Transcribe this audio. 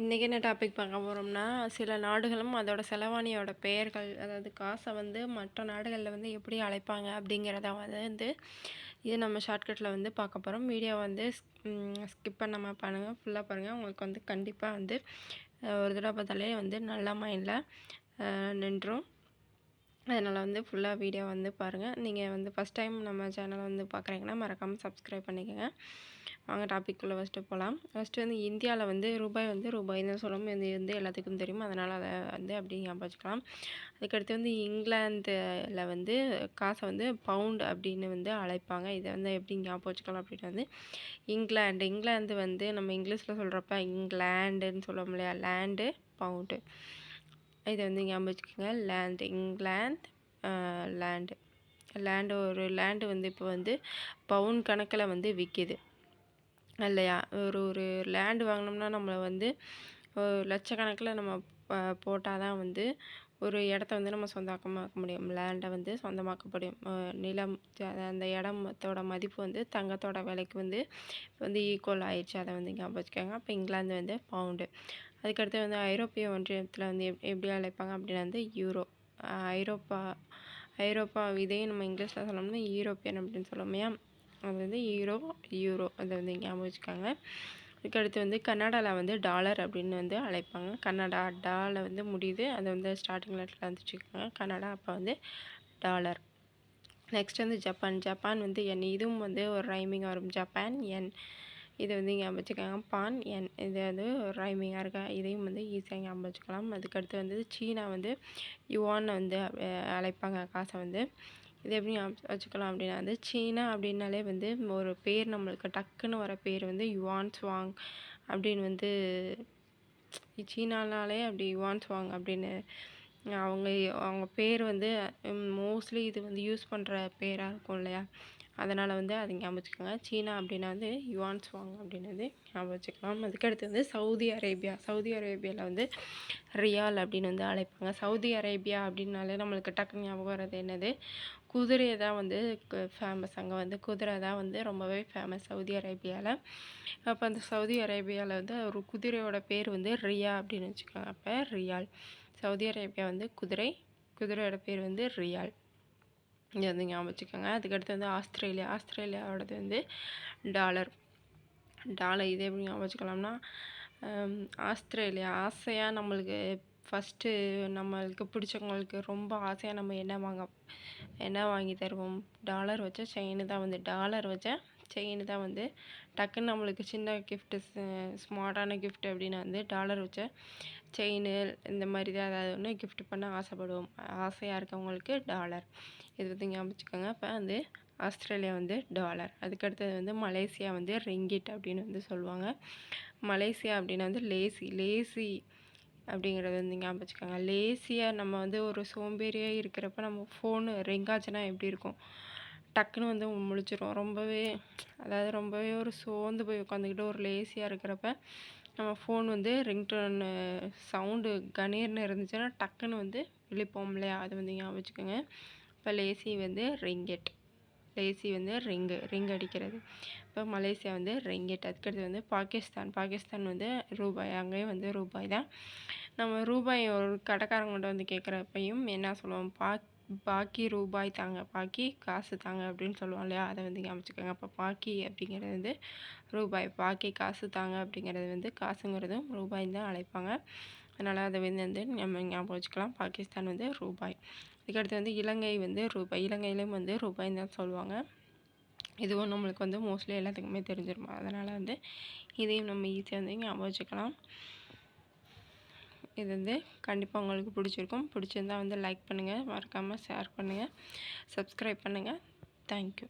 இன்றைக்கி என்ன டாபிக் பார்க்க போகிறோம்னா சில நாடுகளும் அதோட செலவாணியோட பெயர்கள் அதாவது காசை வந்து மற்ற நாடுகளில் வந்து எப்படி அழைப்பாங்க அப்படிங்கிறத வந்து இது நம்ம ஷார்ட்கட்டில் வந்து பார்க்க போகிறோம் வீடியோ வந்து ஸ்கிப் பண்ணாமல் பாருங்கள் ஃபுல்லாக பாருங்கள் உங்களுக்கு வந்து கண்டிப்பாக வந்து ஒரு தடவை பார்த்தாலே வந்து நல்லா மைண்டில் நின்றும். அதனால் வந்து ஃபுல்லாக வீடியோ வந்து பாருங்கள் நீங்கள் வந்து ஃபஸ்ட் டைம் நம்ம சேனலை வந்து பார்க்குறீங்கன்னா மறக்காமல் சப்ஸ்கிரைப் பண்ணிக்கோங்க. வாங்க டாப்பிக்குள்ளே ஃபஸ்ட்டு போகலாம் ஃபஸ்ட்டு வந்து இந்தியாவில் வந்து ரூபாய் வந்து ரூபாய்னு சொல்லும். இது வந்து எல்லாத்துக்கும் தெரியும். அதனால் அதை வந்து அப்படி ஞாபகம் வச்சுக்கலாம் அதுக்கடுத்து வந்து இங்கிலாந்தில் வந்து காசை வந்து பவுண்ட் அப்படின்னு வந்து அழைப்பாங்க. இதை வந்து எப்படி ஞாபகம் வச்சுக்கலாம் அப்படின்னு வந்து இங்கிலாந்து இங்கிலாந்து வந்து நம்ம இங்கிலீஷில் சொல்கிறப்ப இங்கிலாண்டுன்னு சொல்லுவோம் இல்லையா? லேண்டு பவுண்டு இதை வந்து ஞாபகம் வச்சுக்கோங்க. லேண்ட் இங்கிலாந்து லேண்டு லேண்டு ஒரு லேண்டு வந்து இப்போ வந்து பவுன் கணக்கில் வந்து விற்கிது இல்லையா? ஒரு ஒரு லேண்டு வாங்கினோம்னா நம்மளை வந்து லட்சக்கணக்கில் நம்ம போட்டால் தான் வந்து ஒரு இடத்த வந்து நம்ம சொந்தமாக்க முடியும். லேண்டை வந்து சொந்தமாக்க முடியும். நிலம் அந்த இடத்தோட மதிப்பு வந்து தங்கத்தோட விலைக்கு வந்து வந்து ஈக்குவல் ஆயிடுச்சு. அதை வந்து ஞாபகம் வச்சுக்கோங்க. அப்போ இங்கிலாந்து வந்து பவுண்டு அதுக்கடுத்து வந்து ஐரோப்பிய ஒன்றியத்தில் வந்து எப் எப்படி அழைப்பாங்க அப்படின்னா வந்து யூரோ ஐரோப்பா ஐரோப்பா இதே நம்ம இங்கிலீஷில் சொல்லணும்னா யூரோப்பியன் அப்படின்னு சொல்லுவோம் அது வந்து ஈரோ யூரோ அதை வந்து ஞாபகம் வச்சுக்காங்க. அதுக்கடுத்து வந்து கன்னடாவில் வந்து டாலர் அப்படின்னு வந்து அழைப்பாங்க. கன்னடா டாவில் வந்து முடியுது. அதை வந்து ஸ்டார்டிங் லெட்டரில் வந்துச்சுக்கோங்க கன்னடா அப்போ வந்து டாலர். நெக்ஸ்ட் வந்து ஜப்பான். ஜப்பான் வந்து என். இதுவும் வந்து ஒரு ரைமிங் வரும். Japan yen. இதை வந்து ஞாபகம் வச்சுக்கோங்க பான் என். இது வந்து ரைமிங்காக இருக்கா? இதையும் வந்து ஈஸியாக ஞாபகம் வச்சுக்கலாம் அதுக்கடுத்து வந்து சீனா வந்து யுவான் வந்து அழைப்பாங்க. காசை வந்து இது எப்படி வச்சுக்கலாம் அப்படின்னா வந்து சீனா அப்படின்னாலே வந்து ஒரு பேர் நம்மளுக்கு டக்குன்னு வர பேர் வந்து யுவான் சுவாங் அப்படின்னு வந்து சீனானாலே அப்படி யுவான் சுவாங் அப்படின்னு அவங்க அவங்க பேர் வந்து மோஸ்ட்லி இது வந்து யூஸ் பண்ணுற பேராக இருக்கும் இல்லையா? அதனால் வந்து அதை ஞாபகம் வச்சுக்கோங்க. சீனா அப்படின்னா வந்து யுவான் ஸ்வாங் அப்படின்னு வந்து ஞாபகம் வச்சுக்கலாம். அதுக்கடுத்து வந்து சவுதி அரேபியா. சவுதி அரேபியாவில் வந்து ரியால் அப்படின்னு வந்து அழைப்பாங்க. சவுதி அரேபியா அப்படின்னாலே நம்மளுக்கு டக்குன்னு ஞாபகம் வர்றது என்னது? குதிரையை தான் வந்து ஃபேமஸ் அங்கே வந்து குதிரை தான் வந்து ரொம்பவே ஃபேமஸ் சவுதி அரேபியாவில் அப்போ அந்த சவுதி அரேபியாவில் வந்து ஒரு குதிரையோட பேர் வந்து ரியா அப்படின்னு வச்சுக்கோங்க. அப்போ ரியால். சவுதி அரேபியா வந்து குதிரை. குதிரையோட பேர் வந்து ரியால். இங்கே வந்து ஞாபகம் வச்சுக்கோங்க. அதுக்கடுத்து வந்து ஆஸ்திரேலியா. ஆஸ்திரேலியாவோடது வந்து டாலர். டாலர் இதே எப்படி ஞாபகம் வச்சுக்கலாம்னா ஆஸ்திரேலியா. ஆசையாக நம்மளுக்கு ஃபஸ்ட்டு நம்மளுக்கு பிடிச்சவங்களுக்கு ரொம்ப ஆசையாக நம்ம என்ன வாங்க என்ன வாங்கி தருவோம். டாலர் வச்ச செயின் தான் வந்து டாலர் வச்ச செயின் தான் வந்து. டக்குன்னு நம்மளுக்கு சின்ன கிஃப்ட்டு ஸ்மார்ட்டான கிஃப்ட் அப்படின்னு வந்து டாலர் வச்ச செயின் இந்த மாதிரி தான் ஏதாவது ஒன்று கிஃப்ட் பண்ண ஆசைப்படுவோம். ஆசையாக இருக்கவங்களுக்கு டாலர் இது வந்து ஞாபகம் வச்சுக்கோங்க இப்போ வந்து ஆஸ்திரேலியா வந்து டாலர் அதுக்கடுத்தது வந்து மலேசியா வந்து ரிங்கிட் அப்படின்னு வந்து சொல்லுவாங்க. மலேசியா அப்படின்னா வந்து லேசி லேசி அப்படிங்கிறத வந்து ஞாபகம் வச்சுக்கோங்க. லேசியாக நம்ம வந்து ஒரு சோம்பேறியாக இருக்கிறப்ப நம்ம ஃபோனு ரிங்காச்சுன்னா எப்படி இருக்கும்? டக்குன்னு வந்து முழிச்சிரும். ரொம்பவே அதாவது ரொம்பவே ஒரு சோர்ந்து போய் உட்காந்துக்கிட்டு ஒரு லேசியாக இருக்கிறப்ப நம்ம ஃபோன் வந்து ரிங்டோன் சவுண்டு கணீர்னு இருந்துச்சுன்னா டக்குன்னு வந்து விழிப்போம் இல்லையா? அது வந்து ஞாபகம் வச்சுக்கோங்க. இப்போ லேசி வந்து ரிங்கெட் லேசி வந்து ரிங்கு ரிங் அடிக்கிறது. இப்போ மலேசியா வந்து ரிங்கெட் அதுக்கடுத்து வந்து பாகிஸ்தான். பாகிஸ்தான் வந்து ரூபாய். அங்கேயும் வந்து ரூபாய் தான். நம்ம ரூபாய் ஒரு கடைக்காரங்கள்ட்ட வந்து கேட்குறப்பையும் என்ன சொல்லுவோம்? பா பாக்கி ரூபாய் தாங்க பாக்கி காசு தாங்க அப்படின்னு சொல்லுவோம் இல்லையா? அதை வந்து அமைச்சுக்கோங்க அப்போ பாக்கி அப்படிங்கிறது வந்து ரூபாய். பாக்கி காசு தாங்க அப்படிங்கிறது வந்து காசுங்கிறதும் ரூபாய் தான் அழைப்பாங்க. அதனால் அதை வந்து வந்து நம்ம ஞாபகம் வச்சுக்கலாம். பாகிஸ்தான் வந்து ரூபாய். இதுக்கடுத்து வந்து இலங்கை வந்து ரூபாய் இலங்கையிலும் வந்து ரூபாய்ன்னு தான் சொல்லுவாங்க. இதுவும் நம்மளுக்கு வந்து மோஸ்ட்லி எல்லாத்துக்குமே தெரிஞ்சிருமா? அதனால் வந்து இதையும் நம்ம ஈஸியாக வந்து ஞாபகம் வச்சுக்கலாம் இது வந்து கண்டிப்பாக உங்களுக்கு பிடிச்சிருக்கும். பிடிச்சிருந்தா வந்து லைக் பண்ணுங்கள் மறக்காமல் ஷேர் பண்ணுங்கள் சப்ஸ்கிரைப் பண்ணுங்கள் தேங்க்யூ